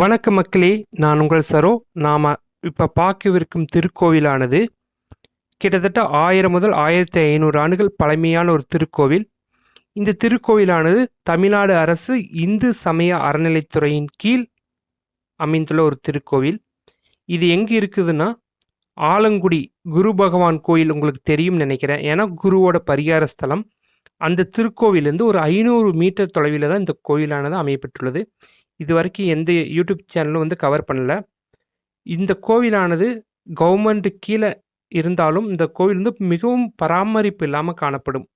வணக்க மக்களே நான் உங்கள் சரோ. நாம் இப்போ பார்க்கவிருக்கும் திருக்கோவிலானது கிட்டத்தட்ட ஆயிரம் முதல் ஆயிரத்தி ஐநூறு ஆண்டுகள் பழமையான ஒரு திருக்கோவில். இந்த திருக்கோவிலானது தமிழ்நாடு அரசு இந்து சமய அறநிலைத்துறையின் கீழ் அமைந்துள்ள ஒரு திருக்கோவில். இது எங்கே இருக்குதுன்னா ஆலங்குடி குரு பகவான் கோயில் உங்களுக்கு தெரியும் நினைக்கிறேன். ஏன்னா குருவோட பரிகார ஸ்தலம். அந்த திருக்கோவிலேருந்து ஒரு ஐநூறு மீட்டர் தொலைவில் தான் இந்த கோயிலானது அமையப்பட்டுள்ளது இது வரைக்கும் எந்த யூடியூப் சேனலும் வந்து கவர் பண்ணல. இந்த கோவிலானது கவர்மெண்ட் கீழே இருந்தாலும் இந்த கோவில் வந்து மிகவும் பராமரிப்பு இல்லாமல் காணப்படும்.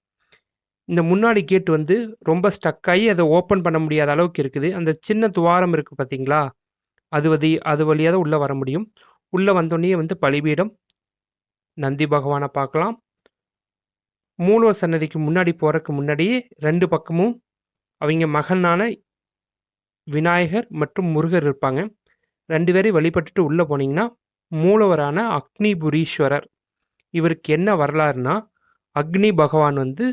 இந்த முன்னாடி கேட் வந்து ரொம்ப ஸ்டக்காகி அதை ஓப்பன் பண்ண முடியாத அளவுக்கு இருக்குது. அந்த சின்ன துவாரம் இருக்குது பார்த்தீங்களா அது வதி அது வழியாக தான் உள்ளே வர முடியும். உள்ளே வந்தோடனே வந்து பலிபீடம். நந்தி பகவானை பார்க்கலாம். மூலவர் சன்னதிக்கு முன்னாடி போகிறதுக்கு முன்னாடியே ரெண்டு பக்கமும் அவங்க மகனான விநாயகர் மற்றும் முருகர் இருப்பாங்க. ரெண்டு பேரையும் வழிபட்டுட்டு உள்ளே போனீங்கன்னா மூலவரான அக்னிபுரீஸ்வரர். இவருக்கு என்ன வரலாறுனா அக்னி பகவான் வந்து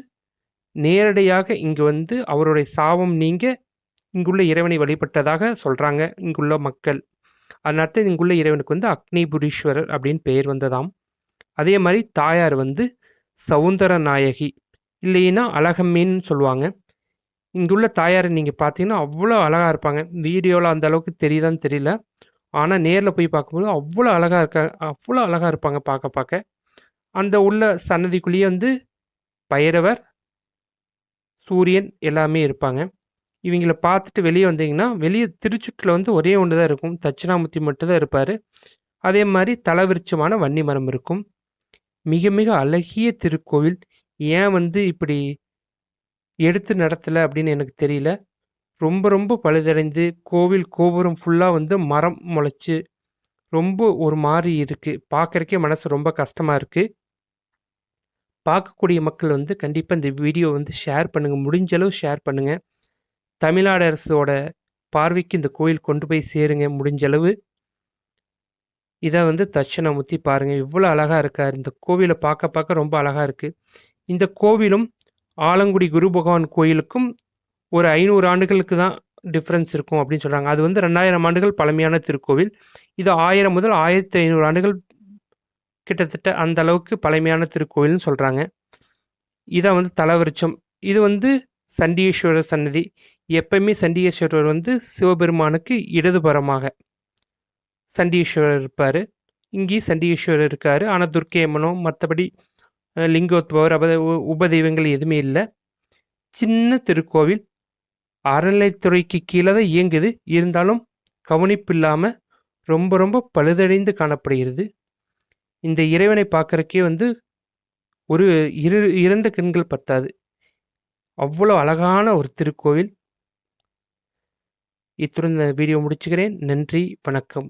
நேரடியாக இங்கே வந்து அவருடைய சாபம் நீங்க இங்குள்ள இறைவனை வழிபட்டதாக சொல்கிறாங்க இங்குள்ள மக்கள். அதனால இங்குள்ள இறைவனுக்கு வந்து அக்னிபுரீஸ்வரர் அப்படின்னு பெயர் வந்ததாம். அதே மாதிரி தாயார் வந்து சவுந்தர நாயகி இல்லைன்னா அழகம்மீன்னு சொல்லுவாங்க. இங்குள்ள தாயாரை நீங்கள் பார்த்தீங்கன்னா அவ்வளோ அழகாக இருப்பாங்க. வீடியோவில் அந்த அளவுக்கு தெரியுதான்னு தெரியல. ஆனால் நேரில் போய் பார்க்கும்போது அவ்வளோ அழகாக இருக்க அவ்வளோ அழகாக இருப்பாங்க பார்க்க பார்க்க. அந்த உள்ள சன்னதிக்குள்ளேயே வந்து பைரவர் சூரியன் எல்லாமே இருப்பாங்க. இவங்கள பார்த்துட்டு வெளியே வந்தீங்கன்னா வெளியே திருச்சுற்றில் வந்து ஒரே ஒன்று தான் இருக்கும். தட்சிணாமூர்த்தி மட்டும்தான் இருப்பார். அதே மாதிரி தலவிருச்சமான வன்னி மரம் இருக்கும். மிக மிக அழகிய திருக்கோவில். ஏன் வந்து இப்படி எடுத்து நடத்தலை அப்படின்னு எனக்கு தெரியல. ரொம்ப ரொம்ப பழுதடைந்து கோவில் கோபுரம் ஃபுல்லாக வந்து மரம் முளைச்சி ரொம்ப ஒரு மாதிரி இருக்குது பார்க்குறக்கே மனசு ரொம்ப கஷ்டமாக இருக்குது பார்க்கக்கூடிய மக்கள் வந்து கண்டிப்பாக இந்த வீடியோ வந்து ஷேர் பண்ணுங்கள் முடிஞ்ச அளவு ஷேர் பண்ணுங்கள் தமிழ்நாடு அரசோட பார்வைக்கு இந்த கோயில் கொண்டு போய் சேருங்க. முடிஞ்ச அளவு. இதை வந்து தட்சிணாமூர்த்தி பாருங்கள் இவ்வளோ அழகாக இருக்கார். இந்த கோவிலை பார்க்க பார்க்க ரொம்ப அழகாக இருக்குது இந்த கோவிலும் ஆலங்குடி குரு பகவான் கோயிலுக்கும் ஒரு ஐநூறு ஆண்டுகளுக்கு தான் டிஃப்ரென்ஸ் இருக்கும் அப்படின்னு சொல்கிறாங்க அது வந்து ரெண்டாயிரம் ஆண்டுகள் பழமையான திருக்கோவில். இது ஆயிரம் முதல் ஆயிரத்தி ஐநூறு ஆண்டுகள் கிட்டத்தட்ட அந்த அளவுக்கு பழமையான திருக்கோவில்னு சொல்கிறாங்க இதை வந்து தலவிருச்சம் இது வந்து சண்டீஸ்வரர் சன்னதி. எப்பயுமே சண்டீஸ்வரர் வந்து சிவபெருமானுக்கு இடதுபுறமாக சண்டீஸ்வரர் இருப்பார். இங்கேயும் சண்டீஸ்வரர் இருக்கார். ஆனால் துர்க்கேமனோ மற்றபடி லிங்கோத்பவர் அப உபதெய்வங்கள் எதுவுமே இல்லை. சின்ன திருக்கோவில். அறநிலைத்துறைக்கு கீழே தான் இயங்குது. இருந்தாலும் கவனிப்பு இல்லாமல் ரொம்ப ரொம்ப பழுதடைந்து காணப்படுகிறது. இந்த இறைவனை பார்க்குறக்கே வந்து ஒரு இரு இரண்டு கண்கள் பத்தாது. அவ்வளோ அழகான ஒரு திருக்கோவில். இத்துடன் இந்த வீடியோ முடிச்சுக்கிறேன். நன்றி வணக்கம்.